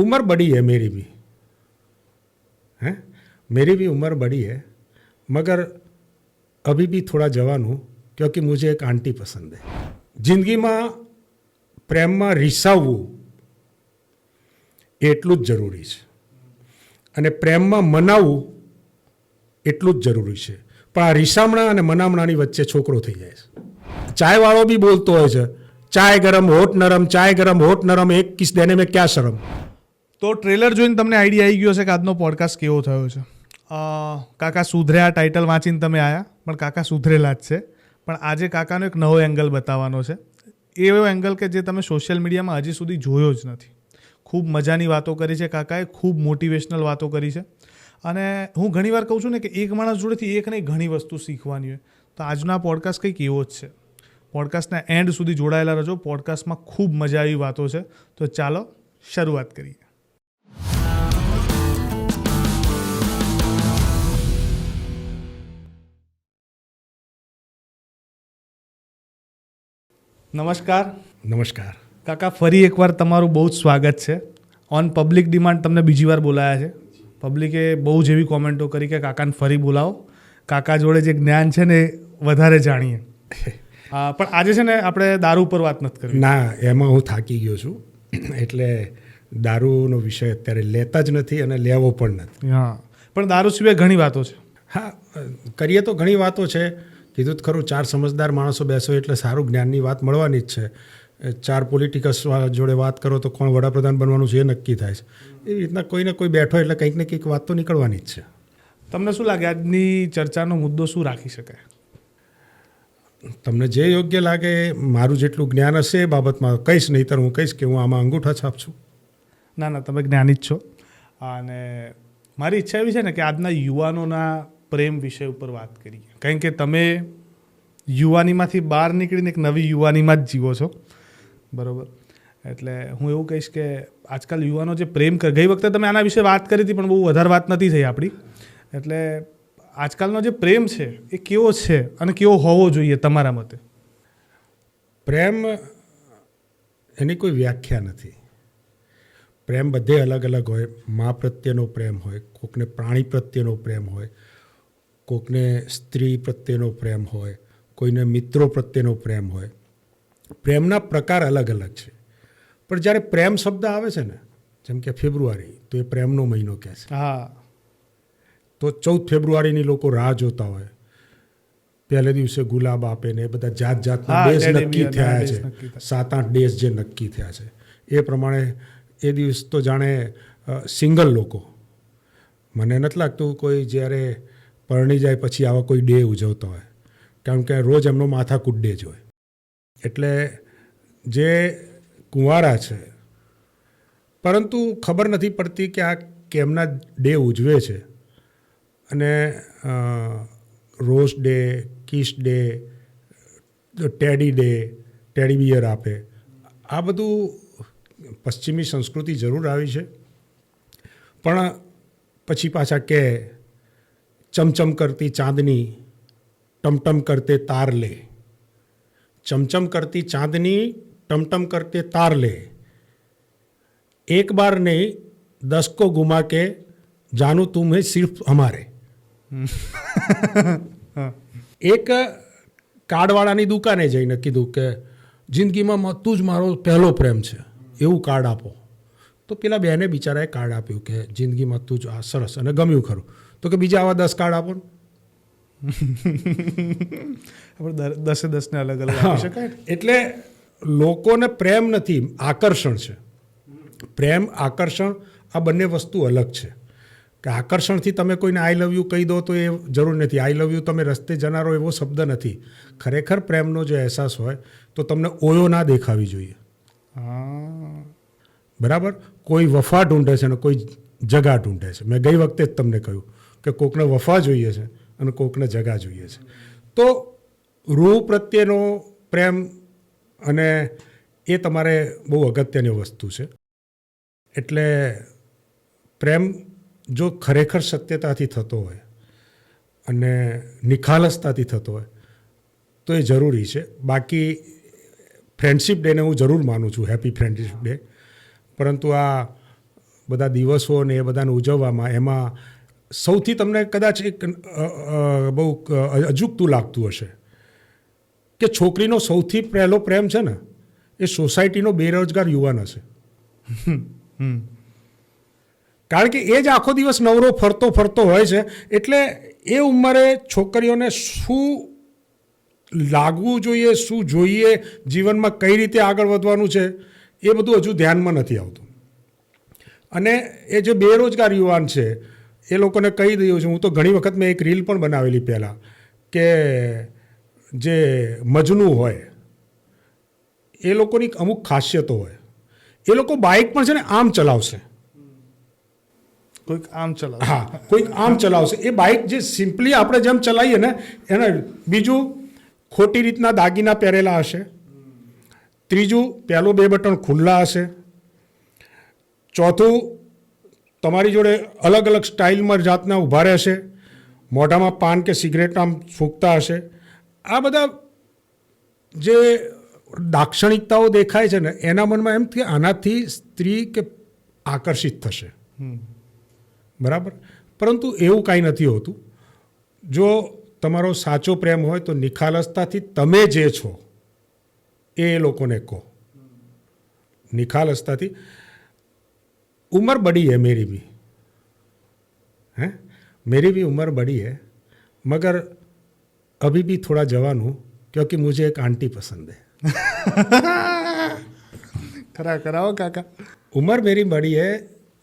उम्र बड़ी है मेरी भी हैं मेरी भी उम्र बड़ी है मगर अभी भी थोड़ा जवान हूँ क्योंकि मुझे एक आंटी पसंद है જિંદગીમાં પ્રેમમાં રીસાવવું એ એટલું જ જરૂરી છે અને પ્રેમમાં મનાવવું એટલું જ જરૂરી છે પણ આ રીસામણા અને મનામણાની વચ્ચે છોકરો થઈ જાય છે ચાયવાળો બી બોલતો હોય છે ચાય ગરમ હોટ નરમ ચાય ગરમ હોટ નરમ એક કિસ દેને મેં ક્યાં શરમ તો ટ્રેલર જોઈને તમને આઈડિયા આવી ગયો છે કે આજનો પોડકાસ્ટ કેવો થયો છે. કાકા સુધર્યા ટાઇટલ વાંચીને તમે આવ્યા પણ કાકા સુધરેલા જ છે. પણ આજે કાકાનો એક નવો એંગલ બતાવવાનો છે. એવો એંગલ કે જે તમે સોશિયલ મીડિયામાં હજી સુધી જોયો જ નથી. ખૂબ મજાની વાતો કરી છે કાકાએ, ખૂબ મોટિવેશનલ વાતો કરી છે. અને હું ઘણીવાર કહું છું ને કે એક માણસ જોડેથી એક નહીં, ઘણી વસ્તુ શીખવાની હોય. તો આજનો પોડકાસ્ટ કંઈક એવો જ છે. પોડકાસ્ટના એન્ડ સુધી જોડાયેલા રહેજો. પોડકાસ્ટમાં ખૂબ મજા આવી વાતો છે. તો ચાલો, શરૂઆત કરીએ. નમસ્કાર. નમસ્કાર. કાકા ફરી એકવાર તમારું બહુ જ સ્વાગત છે. ઓન પબ્લિક ડિમાન્ડ તમને બીજી વાર બોલાયા છે. પબ્લિકે બહુ જ એવી કોમેન્ટો કરી કે કાકાને ફરી બોલાવો. કાકા જોડે જે જ્ઞાન છે ને એ વધારે જાણીએ. પણ આજે છે ને આપણે દારૂ ઉપર વાત નથી કરવી. ના એમાં હું થાકી ગયો છું. એટલે દારૂનો વિષય અત્યારે લેતા જ નથી અને લેવો પણ નથી. હા પણ દારૂ સિવાય ઘણી વાતો છે. હા કરીએ તો ઘણી વાતો છે. કીધું જ ખરું ચાર સમજદાર માણસો બેસો એટલે સારું જ્ઞાનની વાત મળવાની જ છે. ચાર પોલિટિકસ જોડે વાત કરો તો કોણ વડાપ્રધાન બનવાનું છે એ નક્કી થાય છે. એવી રીતના કોઈને કોઈ બેઠો એટલે કંઈક ને કંઈક વાત તો નીકળવાની જ છે. તમને શું લાગે આજની ચર્ચાનો મુદ્દો શું રાખી શકાય? તમને જે યોગ્ય લાગે મારું જેટલું જ્ઞાન હશે એ બાબતમાં કહીશ નહીંતર હું કહીશ કે હું આમાં અંગૂઠા છાપ છું. ના ના તમે જ્ઞાની જ છો. અને મારી ઈચ્છા એવી છે ને કે આજના યુવાનોના પ્રેમ વિષય ઉપર વાત કરીએ. કારણ કે તમે યુવાનીમાંથી બહાર નીકળીને એક નવી યુવાનીમાં જ જીવો છો. બરાબર? એટલે હું એવું કહીશ કે આજકાલ યુવાનો જે પ્રેમ કર, ગઈ વખતે તમે આના વિશે વાત કરી હતી, પણ બહુ વધારે વાત નથી થઈ આપણી. એટલે આજકાલનો જે પ્રેમ છે, એ કેવો છે અને કેવો હોવો જોઈએ તમારા મતે? પ્રેમ એની કોઈ વ્યાખ્યા નથી. પ્રેમ બધે અલગ અલગ હોય. મા પ્રત્યેનો પ્રેમ હોય, કોકને પ્રાણી પ્રત્યેનો પ્રેમ હોય કોકને સ્ત્રી પ્રત્યેનો પ્રેમ હોય કોઈને મિત્રો પ્રત્યેનો પ્રેમ હોય પ્રેમના પ્રકાર અલગ અલગ છે. પણ જ્યારે પ્રેમ શબ્દ આવે છે ને જેમ કે ફેબ્રુઆરી તો એ પ્રેમનો મહિનો કહે છે. હા. તો ચૌદ ફેબ્રુઆરીની લોકો રાહ જોતા હોય. પહેલે દિવસે ગુલાબ આપે ને એ બધા જાત જાતના ડેઝ નક્કી થયા છે. સાત આઠ ડેઝ જે નક્કી થયા છે. એ પ્રમાણે એ દિવસ તો જાણે સિંગલ લોકો. મને નથી લાગતું કોઈ જ્યારે પરણી જાય પછી આવા કોઈ ડે ઉજવતો હોય. કારણ કે રોજ એમનો માથાકૂટ ડે જ હોય. એટલે જે કુંવારા છે, પરંતુ ખબર નથી પડતી કે આ કેમના ડે ઉજવે છે. અને rose day, kiss day, teddy day, teddy bear આપે. આ બધું પશ્ચિમી સંસ્કૃતિ જરૂર આવી છે. પણ પછી પાછા કે ચમચમ કરતી ચાંદની, ટમટમ કરતે તાર લે. ચમચમ કરતી ચાંદની, ટમટમ કરતે તાર લે. એક બાર નહીં દસ કો ગુમા કે, જાનું તું મેં સિર્ફ અમારે. એક કાર્ડવાળાની દુકાને જઈને કીધું કે, જિંદગીમાં તું જ મારો પહેલો પ્રેમ છે. એવું કાર્ડ આપો. તો પેલા બેને બિચારાએ કાર્ડ આપ્યું કે, જિંદગીમાં તું જ આ સરસ અને ગમ્યું ખરું. તો કે બીજા આવા દસ કાર્ડ આપો. આપણે દસે દસને અલગ અલગ આપી શકાય એટલે લોકોને પ્રેમ નથી આકર્ષણ છે. પ્રેમ આકર્ષણ આ બંને વસ્તુ અલગ છે. કે આકર્ષણથી તમે કોઈને આઈ લવ યુ કહી દો તો એ જરૂર નથી. આઈ લવ યુ તમે રસ્તે જનારો એવો શબ્દ નથી. ખરેખર પ્રેમનો જે અહેસાસ હોય તો તમને ઓયો ના દેખાવી જોઈએ. બરાબર? કોઈ વફા ઢૂંઢે છે અને કોઈ જગા ઢૂંઢે છે. મેં ગઈ વખતે જ તમને કહ્યું. કે કોકને વફા જોઈએ છે અને કોકને જગા જોઈએ છે. તો રૂહ પ્રત્યેનો પ્રેમ અને એ તમારે બહુ અગત્યની વસ્તુ છે. એટલે પ્રેમ જો ખરેખર સત્યતાથી થતો હોય અને નિખાલસતાથી થતો હોય તો એ જરૂરી છે. બાકી ફ્રેન્ડશિપ ડેને હું જરૂર માનું છું, હેપી ફ્રેન્ડશિપ ડે. પરંતુ આ બધા દિવસો ને એ બધાને ઉજવવામાં, એમાં સૌથી તમને કદાચ એક બહુ અજુકતું લાગતું હશે કે છોકરીનો સૌથી પહેલો પ્રેમ છે ને, એ સોસાયટીનો બેરોજગાર યુવાન હશે. કારણ કે એ જ આખો દિવસ નવરો ફરતો ફરતો હોય છે, એટલે એ ઉંમરે છોકરીઓને શું લાગવું જોઈએ, શું જોઈએ, જીવનમાં કઈ રીતે આગળ વધવાનું છે, એ બધું હજુ ધ્યાનમાં નથી આવતું. અને એ જે બેરોજગાર યુવાન છે એ લોકોને કહી દઉં છું હું તો ઘણી વખત મેં એક રીલ પણ બનાવેલી પહેલાં કે જે મજનું હોય એ લોકોની અમુક ખાસિયતો હોય. એ લોકો બાઇક પણ છે ને આમ ચલાવશે. કોઈક આમ ચલાવ હા કોઈક આમ ચલાવશે. એ બાઇક જે સિમ્પલી આપણે જેમ ચલાવીએ ને એને બીજું ખોટી રીતના દાગીના પહેરેલા હશે ત્રીજું પહેલું બે બટન ખુલ્લા હશે ચોથું તમારી જોડે અલગ અલગ સ્ટાઇલમાં જાતના ઊભા રહેશે મોઢામાં પાન કે સિગરેટ આમ ફૂંકતા હશે. આ બધા જે દાક્ષણિકતાઓ દેખાય છે ને એના મનમાં એમ કે આનાથી સ્ત્રી કે આકર્ષિત થશે. બરાબર? પરંતુ એવું કાંઈ નથી હોતું. જો તમારો સાચો પ્રેમ હોય તો નિખાલસતાથી તમે જે છો એ લોકોને કહો. નિખાલસતાથી उम्र बड़ी है मेरी भी हैं मेरी भी उम्र बड़ी है मगर अभी भी थोड़ा जवान हूँ क्योंकि मुझे एक आंटी पसंद है ખરા કરાવો કાકા उम्र मेरी बड़ी है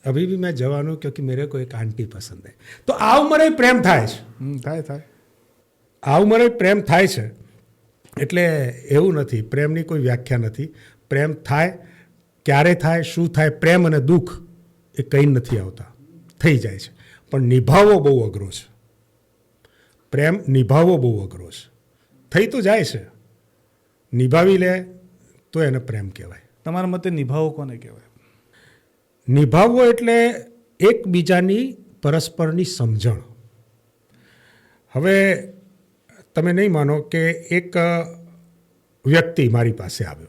अभी भी मैं जवान हूँ क्योंकि मेरे को एक आंटी पसंद है तो આ ઉંમરે પ્રેમ થાય છે હમ, થાય થાય આ ઉંમરે પ્રેમ થાય છે એટલે એવું નથી પ્રેમની કોઈ વ્યાખ્યા નથી પ્રેમ થાય ક્યારે થાય શું થાય પ્રેમ અને દુઃખ એ કંઈ નથી આવતા. થઈ જાય છે. પણ નિભાવવો બહુ અઘરો છે. પ્રેમ નિભાવવો બહુ અઘરો છે. થઈ તો જાય છે. નિભાવી લે તો એને પ્રેમ કહેવાય. તમારા મતે નિભાવો કોને કહેવાય? નિભાવવો એટલે એકબીજાની પરસ્પરની સમજણ. હવે તમે નહીં માનો કે એક વ્યક્તિ મારી પાસે આવ્યો.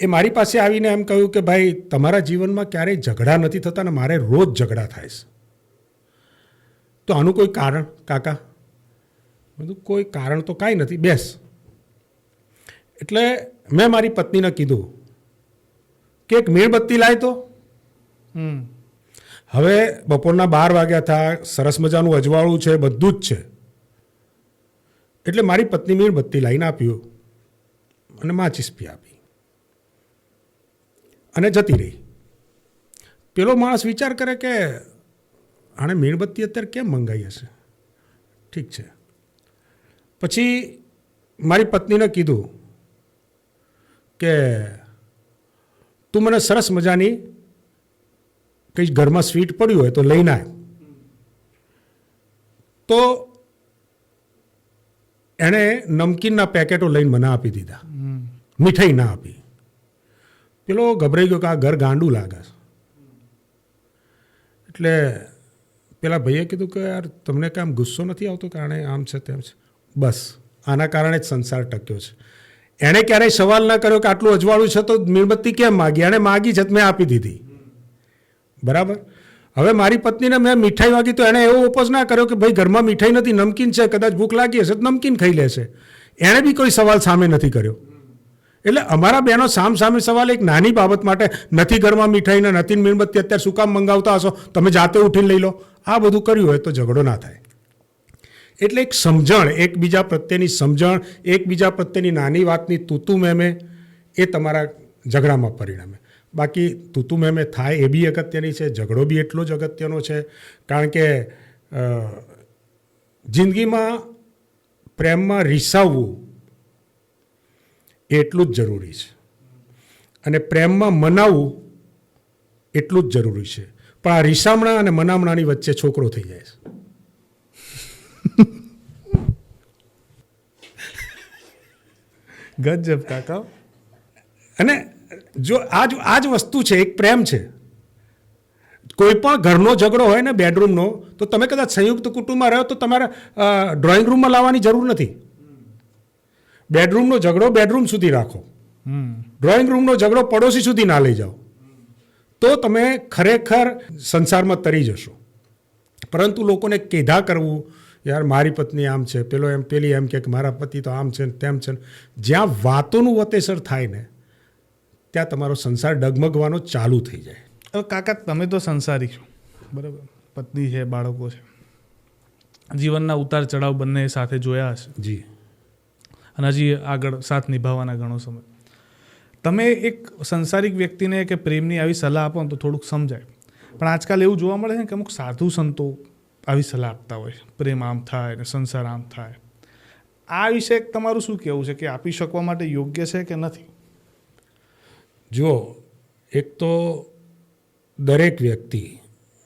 એ મારી પાસે આવીને એમ કહ્યું કે ભાઈ તમારા જીવનમાં ક્યારેય ઝઘડા નથી થતા ને મારે રોજ ઝઘડા થાય છે. તો આનું કોઈ કારણ કાકા? બધું કોઈ કારણ તો કાંઈ નથી બેસ. એટલે મેં મારી પત્નીને કીધું કે એક મીણબત્તી લાય તો. હમ. હવે બપોરના બાર વાગ્યા હતા સરસ મજાનું અજવાળું છે બધું જ છે. એટલે મારી પત્ની મીણબત્તી લાવીને આપ્યું અને માચીસ પી આપી. અને જતી રહી. પેલો માણસ વિચાર કરે કે આણે મીણબત્તી અત્યારે કેમ મંગાવી હશે? ઠીક છે. પછી મારી પત્નીને કીધું કે તું મને સરસ મજાની કંઈ ઘરમાં સ્વીટ પડ્યું હોય તો લઈને આવ તો એણે નમકીનના પેકેટો લઈને મને આપી દીધા. મીઠાઈ ના આપી. પેલો ગભરાઈ ગયો કે આ ઘર ગાંડું લાગે છે. એટલે પેલા ભાઈએ કીધું કે યાર તમને કામ ગુસ્સો નથી આવતો કારણે આમ છે તેમ છે. બસ, આના કારણે જ સંસાર ટક્યો છે. એણે ક્યારેય સવાલ ના કર્યો કે આટલું અજવાળું છે તો મીણબત્તી કેમ માગી? એણે માગી છે મેં આપી દીધી. બરાબર? હવે મારી પત્નીને મેં મીઠાઈ માગી તો એણે એવો ઓપોઝ ના કર્યો કે ભાઈ ઘરમાં મીઠાઈ નથી, નમકીન છે, કદાચ ભૂખ લાગી હશે તો નમકીન ખાઈ લેશે. એણે બી કોઈ સવાલ સામે નથી કર્યો. એટલે અમારા બહેનો સામ સામે સવાલ એક નાની બાબત માટે, નથી ઘરમાં મીઠાઈ ને નથી મીણબત્તી અત્યારે શું કામ મંગાવતા હશો? તમે જાતે ઉઠીને લઈ લો. આ બધું કર્યું હોય તો ઝઘડો ના થાય. એટલે એક સમજણ, એકબીજા પ્રત્યેની સમજણ, એકબીજા પ્રત્યેની નાની વાતની તૂતું મેમે એ તમારા ઝઘડામાં પરિણમે. બાકી તૂતું મેમે થાય એ બી અગત્યની છે, ઝઘડો બી એટલો જ અગત્યનો છે. કારણ કે જિંદગીમાં પ્રેમમાં રીસાવવું એટલું જ જરૂરી છે. અને પ્રેમમાં મનાવવું એટલું જ જરૂરી છે. પણ આ રીસામણા અને મનામણાની વચ્ચે છોકરો થઈ જાય છે. ગજબ કાકા. અને જો આ જ આ જ વસ્તુ છે એક પ્રેમ છે. કોઈ પણ ઘરનો ઝઘડો હોય ને બેડરૂમનો તો તમે કદાચ સંયુક્ત કુટુંબમાં રહો તો તમારે ડ્રોઈંગ રૂમમાં લાવવાની જરૂર નથી. બેડરૂમનો ઝઘડો બેડરૂમ સુધી રાખો. ડ્રોઈંગ રૂમનો ઝઘડો પડોશી સુધી ના લઈ જાઓ. તો તમે ખરેખર સંસારમાં તરી જશો. પરંતુ લોકોને કેધા કરવું? યાર મારી પત્ની આમ છે પેલો એમ પેલી એમ કે મારા પતિ તો આમ છે ને તેમ છે ને. જ્યાં વાતોનું વતેસર થાય ને ત્યાં તમારો સંસાર ડગમગવાનો ચાલુ થઈ જાય. હવે કાકા તમે તો સંસારી છો. બરાબર. પત્ની છે બાળકો છે. જીવનના ઉતાર ચઢાવ બંને સાથે જોયા હશે. જી. અને હજી આગળ સાથ નિભાવવાના ઘણો સમય. તમે એક સંસારિક વ્યક્તિને કે પ્રેમની આવી સલાહ આપો ને તો થોડુંક સમજાય. પણ આજકાલ એવું જોવા મળે છે કે અમુક સાધુ સંતો આવી સલાહ આપતા હોય પ્રેમ આમ થાય ને સંસાર આમ થાય. આ વિશે તમારું શું કહેવું છે? કે આપી શકવા માટે યોગ્ય છે કે નથી? જુઓ એક તો દરેક વ્યક્તિ,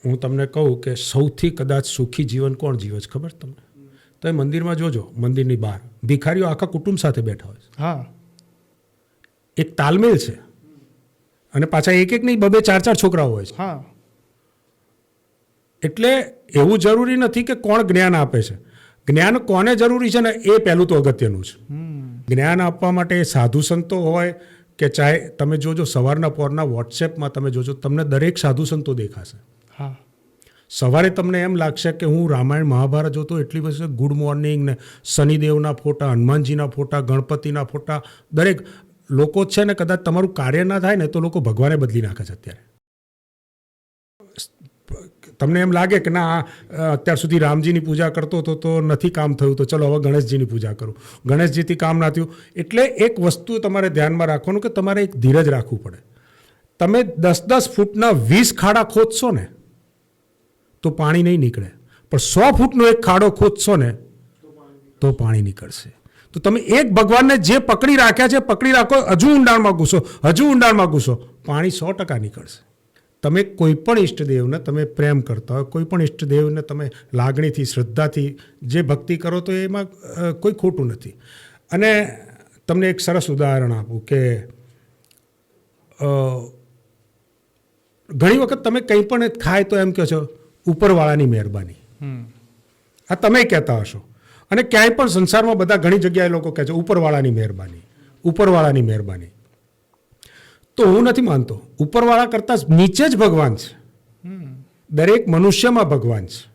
હું તમને કહું કે સૌથી કદાચ સુખી જીવન કોણ જીવે છે ખબર તમને? તો એ મંદિરમાં જોજો મંદિરની બહાર. ભિખારીઓ આખા કુટુંબ સાથે બેઠા હોય છે. હા. એક તાલમેલ છે. અને પાછા એક એક નહીં બબે ચાર ચાર છોકરાઓ હોય છે. હા. એટલે એવું જરૂરી નથી કે કોણ જ્ઞાન આપે છે. જ્ઞાન કોને જરૂરી છે ને એ પહેલું તો અગત્યનું છે. જ્ઞાન આપવા માટે સાધુ સંતો હોય કે ચાહે તમે જોજો સવારના પોરના વોટ્સએપમાં તમે જોજો તમને દરેક સાધુ સંતો દેખાશે. હા. સવારે તમને એમ લાગશે કે હું રામાયણ મહાભારત જોતો એટલી બધી ગુડ મોર્નિંગ ને શનિદેવના ફોટા, હનુમાનજીના ફોટા, ગણપતિના ફોટા, દરેક લોકો છે ને કદાચ તમારું કાર્ય ના થાય ને તો લોકો ભગવાને બદલી નાખે છે અત્યારે. તમને એમ લાગે કે ના, અત્યાર સુધી રામજીની પૂજા કરતો હતો તો નથી કામ થયું, તો ચલો હવે ગણેશજીની પૂજા કરું. ગણેશજીથી કામ ના થયું. એટલે એક વસ્તુ તમારે ધ્યાનમાં રાખવાનું કે તમારે એક ધીરજ રાખવું પડે. તમે દસ દસ ફૂટના વીસ ખાડા ખોદશો ને તો પાણી નહીં નીકળે. પણ સો ફૂટનો એક ખાડો ખોદશો ને, તો પાણી નીકળશે. તો તમે એક ભગવાનને જે પકડી રાખ્યા છે, પકડી રાખો, હજુ ઊંડાણમાં ઘૂસો, હજુ ઊંડાણમાં ઘૂસો, પાણી સો ટકા નીકળશે. તમે કોઈ પણ ઈષ્ટદેવને તમે પ્રેમ કરતા હોય, કોઈ પણ ઈષ્ટદેવને તમે લાગણીથી, શ્રદ્ધાથી જે ભક્તિ કરો તો એમાં કોઈ ખોટું નથી. અને તમને એક સરસ ઉદાહરણ આપું કે ઘણી વખત તમે કંઈ પણ ખાય તો એમ કહો છો ઉપરવાળાની મહેરબાની. આ તમે કહેતા હશો. અને ક્યાંય પણ સંસારમાં બધા ઘણી જગ્યાએ લોકો કહે છે ઉપરવાળાની મહેરબાની ઉપરવાળાની મહેરબાની. તો હું નથી માનતો. ઉપરવાળા કરતાં નીચે જ ભગવાન છે. દરેક મનુષ્યમાં ભગવાન છે.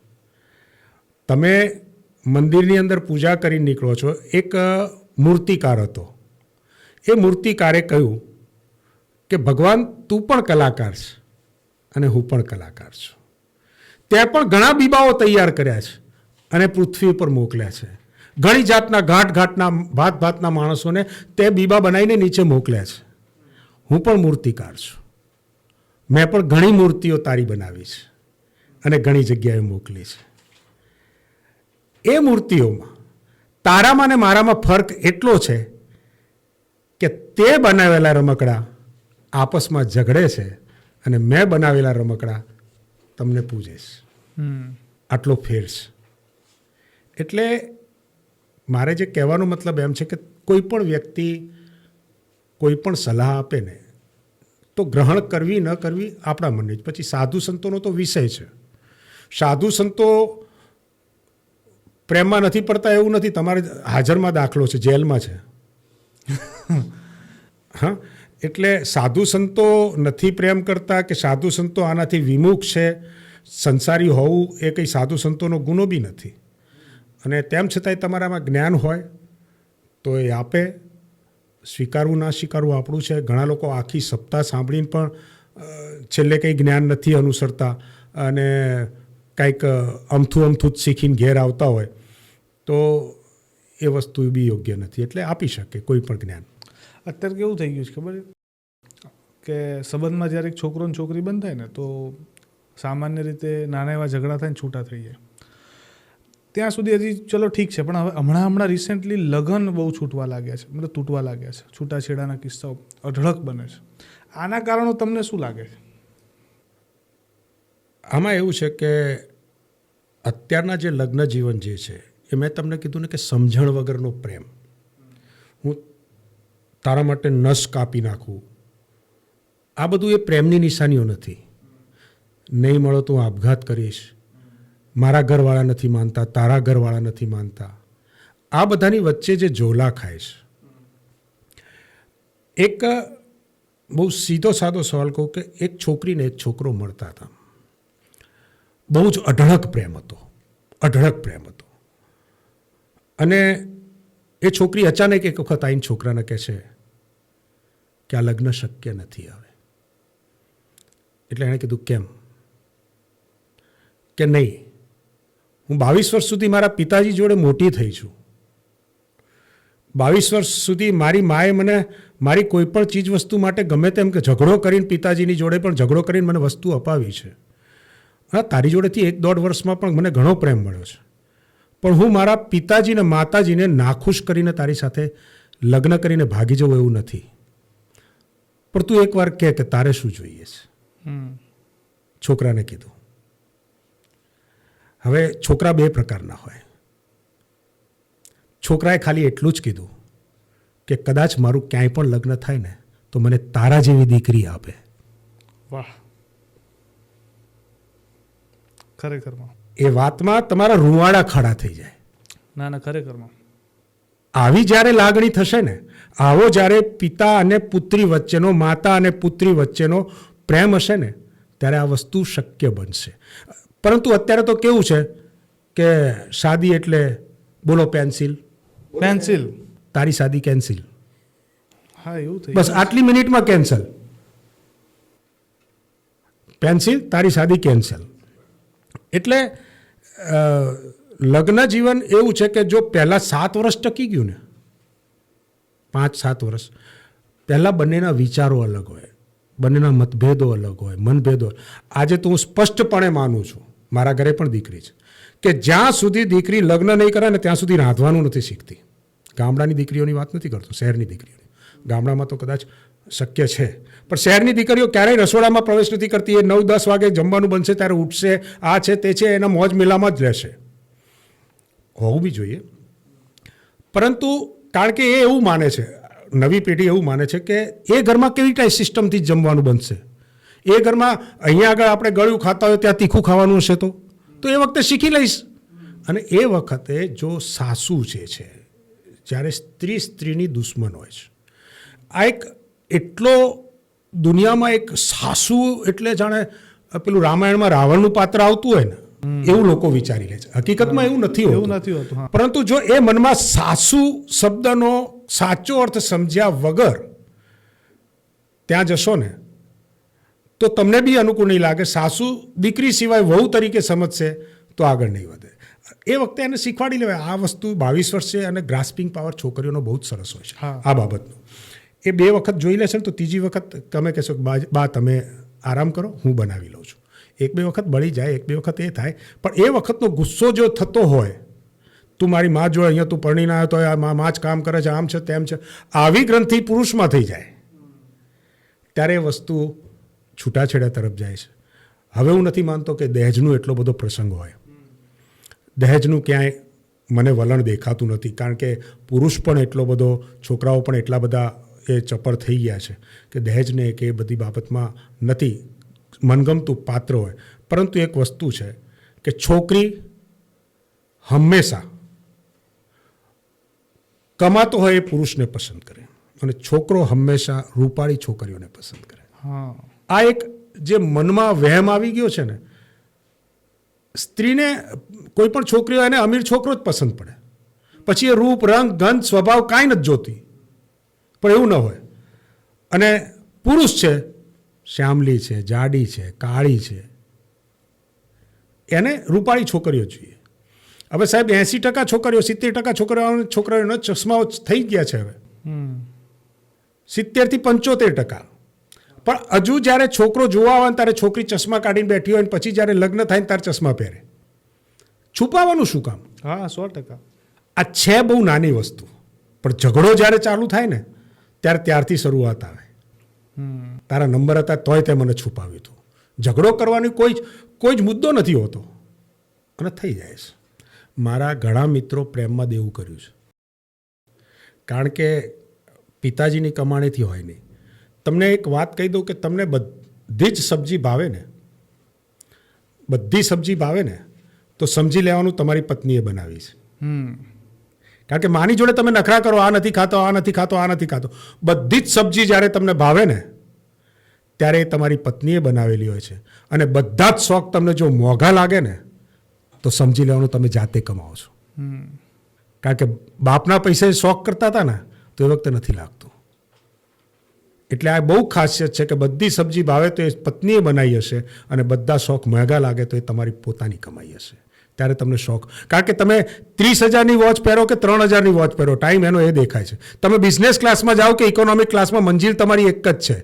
તમે મંદિરની અંદર પૂજા કરી નીકળો છો. એક મૂર્તિકાર હતો. એ મૂર્તિકારે કહ્યું કે ભગવાન તું પણ કલાકાર છે અને હું પણ કલાકાર છું. ત્યાં પણ ઘણા બીબાઓ તૈયાર કર્યા છે અને પૃથ્વી ઉપર મોકલ્યા છે. ઘણી જાતના ઘાટ ઘાટના, ભાત ભાતના માણસોને તે બીબા બનાવીને નીચે મોકલ્યા છે. હું પણ મૂર્તિકાર છું. મેં પણ ઘણી મૂર્તિઓ તારી બનાવી છે અને ઘણી જગ્યાએ મોકલી છે. એ મૂર્તિઓમાં તારામાં ને મારામાં ફરક એટલો છે કે તે બનાવેલા રમકડા આપસમાં ઝઘડે છે અને મેં બનાવેલા રમકડા તમને પૂજેશ. આટલો ફેરશ. એટલે મારે જે કહેવાનો મતલબ એમ છે કે કોઈ પણ વ્યક્તિ કોઈ પણ સલાહ આપે ને તો ગ્રહણ કરવી ન કરવી આપણા મનની જ. પછી સાધુ સંતોનો તો વિષય છે. સાધુ સંતો પ્રેમમાં નથી પડતા એવું નથી. તમારે હાજરમાં દાખલો છે જેલમાં છે. હા? એટલે સાધુ સંતો નથી પ્રેમ કરતા કે સાધુ સંતો આનાથી વિમુખ છે, સંસારી હોવું એ કંઈ સાધુ સંતોનો ગુનો બી નથી. અને તેમ છતાંય તમારામાં જ્ઞાન હોય તો એ આપે. સ્વીકારવું ના સ્વીકારવું આપણું છે. ઘણા લોકો આખી સપ્તાહ સાંભળીને પણ છેલ્લે કંઈ જ્ઞાન નથી અનુસરતા અને કંઈક અમથું અમથું જ શીખીને ઘેર આવતા હોય તો એ વસ્તુ બી યોગ્ય નથી. એટલે આપી શકે કોઈ પણ જ્ઞાન. અત્યારે કેવું થઈ ગયું છે ખબર છે? કે સંબંધમાં જ્યારે એક છોકરો ને છોકરી બંધાય ને, તો સામાન્ય રીતે નાના એવા ઝઘડા થાય ને છૂટા થઈ જાય. ત્યાં સુધી હજી ચલો ઠીક છે, પણ હવે હમણાં હમણાં રિસેન્ટલી લગ્ન બહુ છૂટવા લાગ્યા છે, મતલબ તૂટવા લાગ્યા છે. છૂટાછેડાના કિસ્સાઓ અઢળક બને છે. આના કારણો તમને શું લાગે છે? આમાં એવું છે કે અત્યારના જે લગ્ન જીવન જે છે, એ મેં તમને કીધું ને કે સમજણ વગરનો પ્રેમ. હું તારા માટે નસ કાપી નાખું આ બધું એ પ્રેમની નિશાનીઓ નથી. નહીં મળો તો હું આપઘાત કરીશ. મારા ઘરવાળા નથી માનતા, તારા ઘરવાળા નથી માનતા. આ બધાની વચ્ચે જે ઝોલા ખાઈશ. એક બહુ સીધો સાદો સવાલ કહું કે એક છોકરીને એક છોકરો મળતા હતા. બહુ જ અઢળક પ્રેમ હતો. અઢળક પ્રેમ હતો. અને એ છોકરી અચાનક એક વખત આવીને છોકરાને કહે છે કે આ લગ્ન શક્ય નથી હવે. એટલે એણે કીધું, કેમ? કે નહીં, હું બાવીસ વર્ષ સુધી મારા પિતાજી જોડે મોટી થઈ છું. બાવીસ વર્ષ સુધી મારી માએ મને મારી કોઈ પણ ચીજ વસ્તુ માટે ગમે તેમ કે ઝઘડો કરીને પિતાજીની જોડે પણ ઝઘડો કરીને મને વસ્તુ અપાવી છે. હા, તારી જોડેથી એક દોઢ વર્ષમાં પણ મને ઘણો પ્રેમ મળ્યો છે. પણ હું મારા પિતાજીને માતાજીને નાખુશ કરીને તારી સાથે લગ્ન કરીને ભાગી જવું એવું નથી. પણ તું એકવાર કહે કે તારે શું જોઈએ છે? છોકરાને કીધું. હવે છોકરા બે પ્રકારના હોય. છોકરાએ ખાલી એટલું જ કીધું કે કદાચ મારું ક્યાંય પણ લગ્ન થાય ને તો મને તારા જેવી દીકરી આપે. વાહ. ખરેખરમાં એ વાતમાં તમારા રૂવાડા ખાડા થઈ જાય. ના ના ખરેખરમાં આવી જ્યારે લાગણી થશે ને આવો જ્યારે પિતા અને પુત્રી વચ્ચેનો માતા અને પુત્રી વચ્ચેનો પ્રેમ હશે ને ત્યારે આ વસ્તુ શક્ય બનશે. પરંતુ અત્યારે તો કેવું છે કે શાદી એટલે બોલો પેન્સિલ. પેન્સિલ. તારી શાદી કેન્સિલ. હા એવું થઈ બસ આટલી મિનિટમાં કેન્સલ. પેન્સિલ તારી શાદી કેન્સલ. એટલે લગ્ન જીવન એવું છે કે જો પહેલાં સાત વર્ષ ટકી ગયું ને, પાંચ સાત વર્ષ, પહેલાં બંનેના વિચારો અલગ હોય, બંનેના મતભેદો અલગ હોય, મનભેદો આજે તો હું સ્પષ્ટપણે માનું છું, મારા ઘરે પણ દીકરી છે, કે જ્યાં સુધી દીકરી લગ્ન નહીં કરે ને ત્યાં સુધી રાંધવાનું નથી શીખતી. ગામડાની દીકરીઓની વાત નથી કરતો, શહેરની દીકરીઓની. ગામડામાં તો કદાચ શક્ય છે પણ શહેરની દીકરીઓ ક્યારેય રસોડામાં પ્રવેશ નથી કરતી. એ નવ દસ વાગે જમવાનું બનશે, ત્યારે ઉઠશે, આ છે, તે છે, એના મોજ મેલામાં જ રહેશે. હોવું બી જોઈએ. પરંતુ કારણ કે એ એવું માને છે, નવી પેઢી એવું માને છે કે એ ઘરમાં કેવી ટાઈપ સિસ્ટમથી જમવાનું બનશે? એ ઘરમાં અહીંયા આગળ આપણે ગળ્યું ખાતા હોય ત્યાં તીખું ખાવાનું હશે તો? તો એ વખતે શીખી લઈશ. અને એ વખતે જો સાસુ જે છે, જ્યારે સ્ત્રી સ્ત્રીની દુશ્મન હોય છે, આ એક એટલો દુનિયામાં એક સાસુ એટલે જાણે પેલું રામાયણમાં રાવણનું પાત્ર આવતું હોય ને એવું લોકો વિચારી લે છે. હકીકતમાં એવું નથી એવું નથી હોતું પરંતુ જો એ મનમાં સાસુ શબ્દનો સાચો અર્થ સમજ્યા વગર ત્યાં જશો ને તો તમને બી અનુકૂળ નહીં લાગે. સાસુ દીકરી સિવાય વહુ તરીકે સમજશે તો આગળ નહીં વધે. એ વખતે એને શીખવાડી લેવાય. આ વસ્તુ બાવીસ વર્ષે અને ગ્રાસ્પિંગ પાવર છોકરીઓનો બહુ જ સરસ હોય છે. આ બાબતનું. એ બે વખત જોઈ લેશે ને તો ત્રીજી વખત તમે કહેશો કે બા તમે આરામ કરો, હું બનાવી લઉં છું. એક બે વખત બળી જાય, એક બે વખત એ થાય. પણ એ વખતનો ગુસ્સો જો થતો હોય, તું મારી માં જોડે અહીંયા તું પરણીને આવ્યો તો આ માં જ કામ કરે છે, આમ છે, તેમ છે, આવી ગ્રંથિ પુરુષમાં થઈ જાય. ત્યારે એ વસ્તુ છૂટાછેડા તરફ જાય છે. હવે હું નથી માનતો કે દહેજનું એટલો બધો પ્રસંગ હોય. દહેજનું ક્યાંય મને વલણ દેખાતું નથી. કારણ કે પુરુષ પણ એટલો બધો, છોકરાઓ પણ એટલા બધા એ ચપળ થઈ ગયા છે કે દહેજને કે એ બધી બાબતમાં નથી. મનગમતું પાત્ર હોય. પરંતુ એક વસ્તુ છે કે છોકરી હંમેશા કમાતો હોય એ પુરુષને પસંદ કરે. અને છોકરો હંમેશા રૂપાળી છોકરીઓને પસંદ કરે. હા. આ એક જે મનમાં વહેમ આવી ગયો છે ને સ્ત્રીને કોઈ પણ છોકરીઓ એને અમીર છોકરો જ પસંદ પડે. પછી એ રૂપ રંગ ગંધ સ્વભાવ કાંઈ નથી જોતી. પણ એવું ન હોય. અને પુરુષ છે શ્યામલી છે જાડી છે કાળી છે. એને રૂપાળી છોકરીઓ જોઈએ. હવે સાહેબ એંસી ટકા છોકરીઓ સિત્તેર ટકા છોકરીઓ છોકરીઓનો ચશ્માઓ થઈ ગયા છે હવે. હમ. સિત્તેરથી પંચોતેર ટકા. પણ હજુ જ્યારે છોકરો જોવા આવે ને ત્યારે છોકરી ચશ્મા કાઢીને બેઠી હોય ને પછી જ્યારે લગ્ન થાય ને ત્યારે ચશ્મા પહેરે. છુપાવવાનું શું કામ? હા સો ટકા. આ છે બહુ નાની વસ્તુ. પણ ઝઘડો જ્યારે ચાલુ થાય ને ત્યારે ત્યારથી શરૂઆત આવે. તારા નંબર હતા તોય તે મને છુપાવ્યું હતું. ઝઘડો કરવાની કોઈ જ કોઈ જ મુદ્દો નથી હોતો. અને થઈ જાય છે. મારા ઘણા મિત્રો પ્રેમમાં દેવું કર્યું છે. કારણ કે પિતાજીની કમાણીથી હોય નહીં. તમને એક વાત કહી દઉં કે તમને બધી જ સબ્જી ભાવે ને? બધી સબ્જી ભાવે ને? તો સમજી લેવાનું તમારી પત્નીએ બનાવી છે. કારણ કે માની જોડે તમે નખરા કરો, આ નથી ખાતો, આ નથી ખાતો, આ નથી ખાતો. બધી જ સબ્જી જ્યારે તમને ભાવે ને, ત્યારે એ તમારી પત્નીએ બનાવેલી હોય છે. અને બધા જ શોખ તમને જો મોંઘા લાગે ને, તો સમજી લેવાનું તમે જાતે કમાવો છો. કારણ કે બાપના પૈસે શોખ કરતા હતા ને, તો એ વખતે નથી લાગતું. એટલે આ બહુ ખાસિયત છે કે બધી સબ્જી ભાવે તો એ પત્નીએ બનાવી હશે અને બધા શોખ મોંઘા લાગે તો એ તમારી પોતાની કમાઈ હશે. ત્યારે તમને શોખ. કારણ કે તમે ત્રીસ હજારની વોચ પહેરો કે ત્રણ હજારની વોચ પહેરો? ટાઈમ એનો એ દેખાય છે. તમે બિઝનેસ ક્લાસમાં જાઓ કે ઇકોનોમિક ક્લાસમાં મંજિલ તમારી એક જ છે.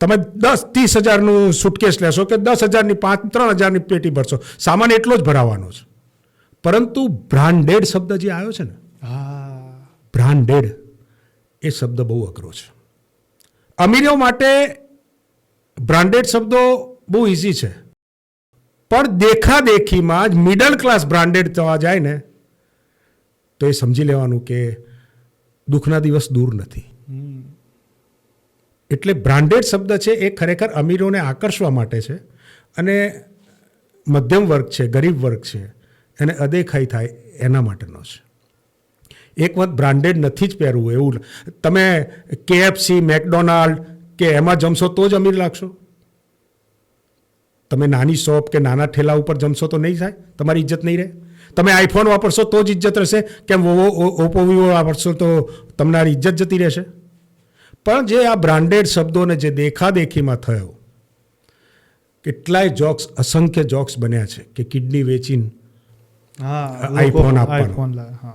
તમે દસ ત્રીસ હજારનું સુટકેસ લેશો કે દસ હજારની પાંચ ત્રણ હજારની પેટી ભરશો. સામાન એટલો જ ભરાવાનો છે. પરંતુ બ્રાન્ડેડ શબ્દ જે આવ્યો છે ને હા. બ્રાન્ડેડ એ શબ્દ બહુ અઘરો છે. અમીરો માટે બ્રાન્ડેડ શબ્દો બહુ ઇઝી છે. પણ દેખાદેખીમાં જ મિડલ ક્લાસ બ્રાન્ડેડ થવા જાય ને તો એ સમજી લેવાનું કે દુઃખના દિવસ દૂર નથી. એટલે બ્રાન્ડેડ શબ્દ છે એ ખરેખર અમીરોને આકર્ષવા માટે છે અને મધ્યમ વર્ગ છે ગરીબ વર્ગ છે એને અદેખાઈ થાય એના માટેનો છે. એક વખત બ્રાન્ડેડ નથી જ પહેરવું એવું તમે કેએફસી મેકડોનાલ્ડ કે એમાં જમશો તો જ અમીર લાગશો. તમે નાની શોપ કે નાના ઠેલા ઉપર જમશો તો નહીં થાય? તમારી ઇજ્જત નહીં રહે? તમે આઈફોન વાપરશો તો જ ઇજ્જત રહેશે કેમ ઓપો વિવો વાપરશો તો તમારી ઇજ્જત જતી રહેશે. પણ જે આ બ્રાન્ડેડ શબ્દોને જે દેખાદેખીમાં થયો કેટલાય જોક્સ અસંખ્ય જોક્સ બન્યા છે કે કિડની વેચીને હા આઈફોન આપવાનો.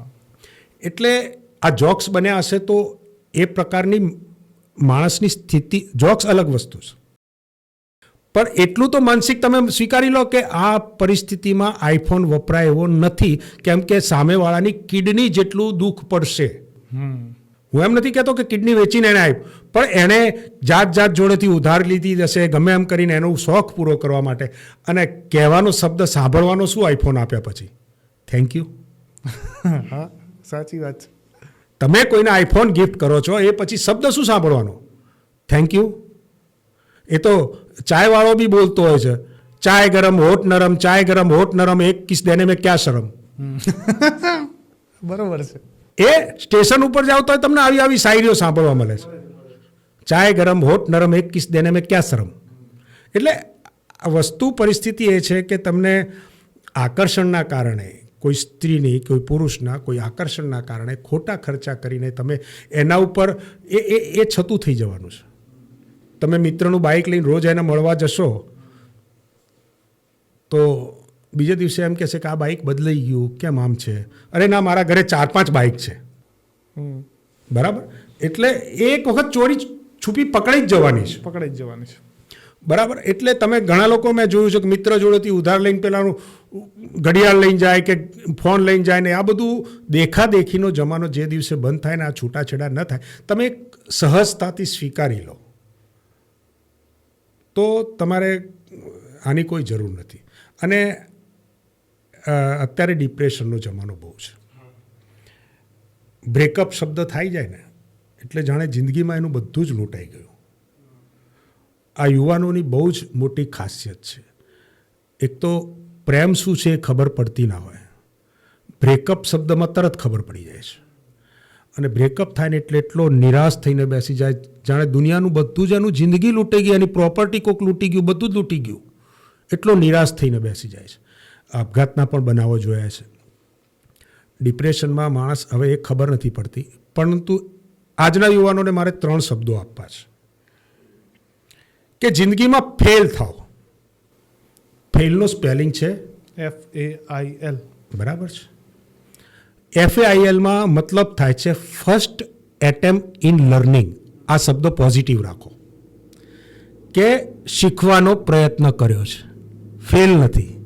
એટલે આ જોક્સ બન્યા હશે તો એ પ્રકારની માણસની સ્થિતિ જોક્સ અલગ વસ્તુ છે. પણ એટલું તો માનસિક તમે સ્વીકારી લો કે આ પરિસ્થિતિમાં આઈફોન વપરાય એવો નથી કેમ કે સામેવાળાની કિડની જેટલું દુઃખ પડશે. હું એમ નથી કહેતો કે કિડની વેચીને એને આપ્યું પણ એણે જાત જાત જોડેથી ઉધાર લીધી હશે ગમે એમ કરીને એનો શોખ પૂરો કરવા માટે. અને કહેવાનો શબ્દ સાંભળવાનો શું આઈફોન આપ્યા પછી? થેન્ક યુ હા સાચી વાત છે. તમે કોઈને આઈફોન ગિફ્ટ કરો છો એ પછી શબ્દ શું સાંભળવાનો? થેન્ક યુ એ તો ચાયવાળો બી બોલતો હોય છે. ચાય ગરમ હોટ નરમ ચાય ગરમ હોટ નરમ એક કિસ દેને મેં ક્યાં શરમ? બરોબર છે. એ સ્ટેશન ઉપર જાઓ તો તમને આવી આવી શાયરીઓ સાંભળવા મળે છે. ચાય ગરમ હોટ નરમ એક કિસ દેને મેં ક્યાં શરમ? એટલે આ વસ્તુ પરિસ્થિતિ એ છે કે તમને આકર્ષણના કારણે કોઈ સ્ત્રીની કોઈ પુરુષના કોઈ આકર્ષણના કારણે ખોટા ખર્ચા કરીને તમે એના ઉપર એ એ એ છતું થઈ જવાનું છે. તમે મિત્રનું બાઇક લઈને રોજ એને મળવા જશો તો બીજે દિવસે એમ કહેશે કે આ બાઇક બદલાઈ ગયું કેમ આમ છે? અરે ના મારા ઘરે ચાર પાંચ બાઇક છે. બરાબર? એટલે એક વખત ચોરી છુપી પકડાઈ જ જવાની છે. પકડાઈ જ જવાની છે. બરાબર? એટલે તમે ઘણા લોકો મેં જોયું છે કે મિત્ર જોડેથી ઉધાર લઈને પેલાનું ઘડિયાળ લઈને જાય કે ફોન લઈને જાય ને આ બધું દેખાદેખીનો જમાનો જે દિવસે બંધ થાય ને આ છૂટાછેડા ન થાય તમે એક સહજતાથી સ્વીકારી લો. તો તમારે આની કોઈ જરૂર નથી. અને અત્યારે ડિપ્રેશનનો જમાનો બહુ છે. બ્રેકઅપ શબ્દ થાય જાય ને, એટલે જાણે જિંદગીમાં એનું બધું જ લૂંટાઈ ગયું. આ યુવાનોની બહુ જ મોટી ખાસિયત છે. એક તો પ્રેમ શું છે એ ખબર પડતી ના હોય. બ્રેકઅપ શબ્દમાં તરત ખબર પડી જાય છે. અને બ્રેકઅપ થાય ને એટલે એટલો નિરાશ થઈને બેસી જાય. જાણે દુનિયાનું બધું જ એનું જિંદગી લૂંટી ગઈ એની પ્રોપર્ટી કોક લૂંટી ગયું બધું જ લૂંટી ગયું. એટલો નિરાશ થઈને બેસી જાય છે. આપઘાતના પણ બનાવો જોયા છે. ડિપ્રેશનમાં માણસ હવે એ ખબર નથી પડતી પરંતુ આજના યુવાનોને મારે ત્રણ શબ્દો આપવા છે. કે જિંદગીમાં ફેલ થાઓ. ફેલનો સ્પેલિંગ છે એફ એ આઈ એલ બરાબર છે. એફએઆઈએલમાં મતલબ થાય છે ફર્સ્ટ એટેમ્પ ઇન લર્નિંગ આ શબ્દ પોઝિટિવ રાખો. કે શીખવાનો પ્રયત્ન કર્યો છે. ફેલ નથી.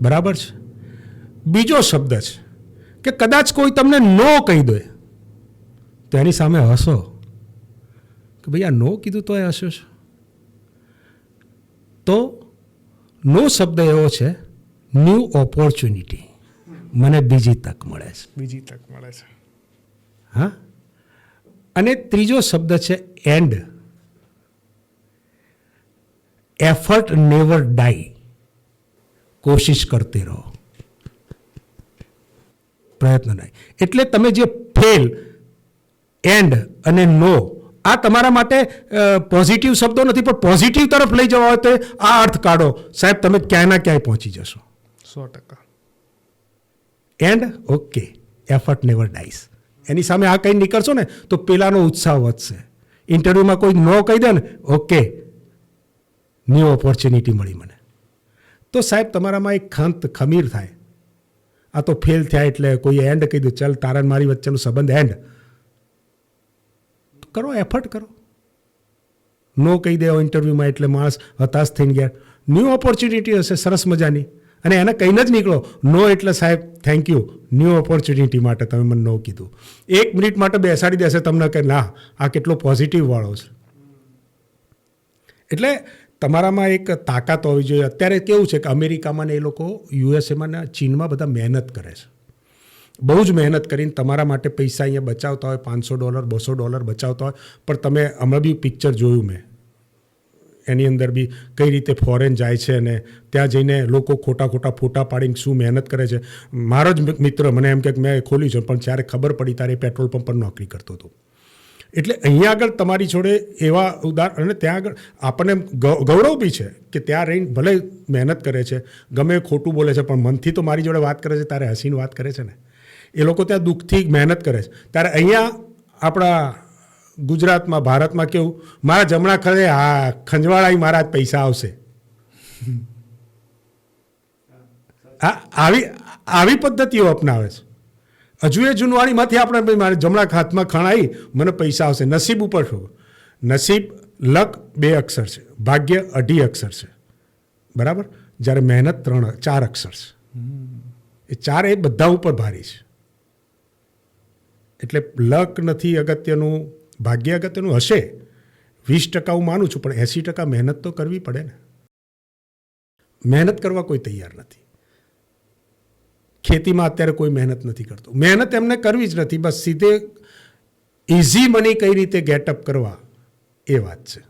બરાબર છે? બીજો શબ્દ છે કે કદાચ કોઈ તમને નો કહી દે. તો એની સામે હસો. કે ભાઈ આ નો કીધું તો એ હસ્યો છે. તો નો શબ્દ એવો છે ન્યૂ ઓપોર્ચ્યુનિટી મને બીજી તક મળે છે. બીજી તક મળે છે. હા? અને ત્રીજો શબ્દ છે એન્ડ એફર્ટ નેવર ડાઈ કોશિશ કરતે રહો. પ્રયત્ન નહીં. એટલે તમે જે ફેલ એન્ડ અને નો આ તમારા માટે પોઝિટિવ શબ્દો નથી પણ પોઝિટિવ તરફ લઈ જવા હોય તો આ અર્થ કાઢો. સાહેબ તમે ક્યાંય ના ક્યાંય પહોંચી જશો. સો ટકા. And okay effort never dies એની સામે આ કંઈ નીકળશો ને, તો પેલાનો ઉત્સાહ વધશે. ઇન્ટરવ્યૂમાં કોઈ ન કહી દે ને ઓકે ન્યૂ ઓપોર્ચ્યુનિટી મળી મને. તો સાહેબ, તમારામાં એક ખંત ખમીર થાય. આ તો ફેલ થયા એટલે કોઈ એન્ડ કહી દે, ચાલ તારા મારી વચ્ચેનો સંબંધ એન્ડ કરો એફર્ટ કરો. નો કહી દે ઇન્ટરવ્યૂમાં એટલે માણસ હતાશ થઈને ગયા. ન્યૂ ઓપોર્ચ્યુનિટી હશે, સરસ મજાની. અને એને કહીને જ નીકળો, નો એટલે સાહેબ થેન્ક યુ ન્યૂ ઓપોર્ચ્યુનિટી માટે તમે મને નો કીધું. એક મિનિટ માટે બેસાડી દેશે તમને કે, ના, આ કેટલો પોઝિટિવ વાળો છે. એટલે તમારામાં એક તાકાત હોવી જોઈએ. અત્યારે કેવું છે કે અમેરિકામાં ને એ લોકો યુએસએમાં ને ચીનમાં બધા મહેનત કરે છે. બહુ જ મહેનત કરીને તમારા માટે પૈસા અહીંયા બચાવતા હોય, પાંચસો ડોલર, બસો ડોલર બચાવતા હોય. પણ તમે હમણાં બી પિક્ચર જોયું મેં. એની અંદર બી કઈ રીતે ફોરેન જાય છે અને ત્યાં જઈને લોકો ખોટા ખોટા ફોટા પાડીને શું મહેનત કરે છે. મારો જ મિત્ર મને એમ કે મેં ખોલ્યું છે, પણ જ્યારે ખબર પડી ત્યારે પેટ્રોલ પંપ પર નોકરી કરતો હતો. એટલે અહીંયા આગળ તમારી જોડે એવા ઉદાહરણ અને ત્યાં આગળ આપણને ગૌરવ બી છે કે ત્યાં રહીને ભલે મહેનત કરે છે, ગમે ખોટું બોલે છે, પણ મનથી તો મારી જોડે વાત કરે છે, ત્યારે હસીને વાત કરે છે ને. એ લોકો ત્યાં દુઃખથી મહેનત કરે છે. ત્યારે અહીંયા આપણા ગુજરાતમાં, ભારતમાં કેવું? મારા જમણા ખરે હા ખંજવાળાઈ મારા જ પૈસા આવશે. આવી આવી પદ્ધતિઓ અપનાવે છે. હજુ એ જૂનવાણીમાંથી આપણે મારે જમણા હાથમાં ખણાઈ, મને પૈસા આવશે. નસીબ ઉપર શું? નસીબ લક બે અક્ષર છે. ભાગ્ય અઢી અક્ષર છે. બરાબર? જ્યારે મહેનત ત્રણ, ચાર અક્ષર છે. એ ચાર એ બધા ઉપર ભારી છે. એટલે લક નથી અગત્યનું. ભાગ્ય અગત્યનું હશે. વીસ ટકા હું માનું છું, પણ એંસી ટકા મહેનત તો કરવી પડે ને. મહેનત કરવા કોઈ તૈયાર નથી. ખેતીમાં અત્યારે કોઈ મહેનત નથી કરતો. મહેનત એમને કરવી જ નથી, બસ સીધે ઇઝી મની કઈ રીતે ગેટઅપ કરવા, એ વાત છે.